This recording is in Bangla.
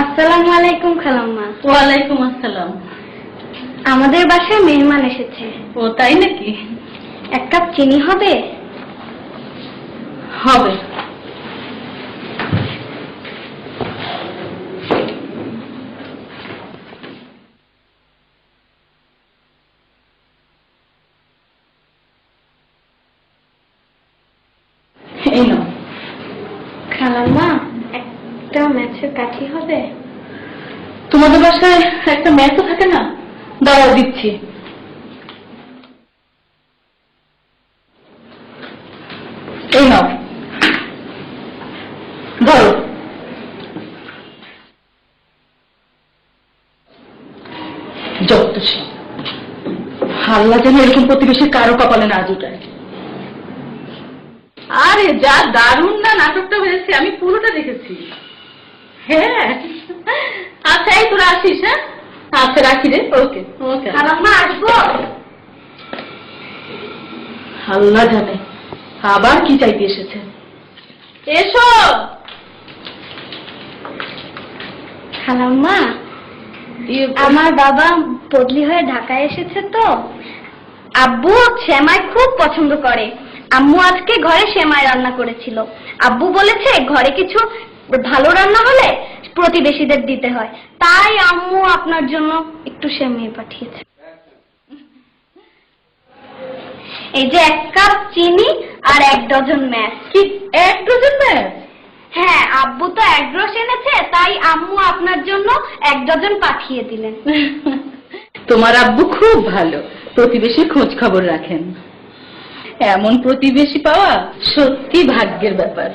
আসসালামু আলাইকুম খালাম্মা। ওয়ালাইকুম আসসালাম। আমাদের বাসায় মেহমান এসেছে। ও তাই নাকি? এক কাপ চিনি হবে? হবে। এই নাও। খালাম্মা একটা ম্যাচের কাঠি হবে? তোমাদের বাসায় একটা ম্যাচও থাকে না? দাঁড়াও দিচ্ছি। এই নাও। ধরো। যত হাল্লা যেন এরকম প্রতিবেশীর কারও কপালে না জুটায়। আরে যা দারুণ না নাটকটা হয়েছে আমি পুরোটা দেখেছি। হ্যাঁ। আচ্ছা এই তোরা আসিস হ্যাঁ? আচ্ছা রাখি রে। ওকে ওকে। খালাম্মা আসব? আল্লাহ জানে আবার কি চাইতে এসেছে। এসো। খালাম্মা ইয়ে, আমার বাবা বদলি হয়ে ঢাকায় এসেছে তো। আব্বু সেমাই খুব পছন্দ করে। আম্মু আজকে ঘরে সেমাই রান্না করেছিল। আব্বু বলেছে ঘরে কিছু ভালো রান্না হলে প্রতিবেশীদের দিতে হয়। তাই আম্মু আপনার জন্য একটু সেমাই পাঠিয়েছে। এই যে এক কাপ চিনি আর এক ডজন ম্যাচ কি? এক ডজন ম্যাচ হ্যাঁ আব্বু তো এক রস এনেছে তাই আম্মু আপনার জন্য এক ডজন পাঠিয়ে দিলেন। তোমার আব্বু খুব ভালো। প্রতিবেশীর খোঁজ খবর রাখেন। এমন প্রতিবেশী পাওয়া সত্যি ভাগ্যের ব্যাপার।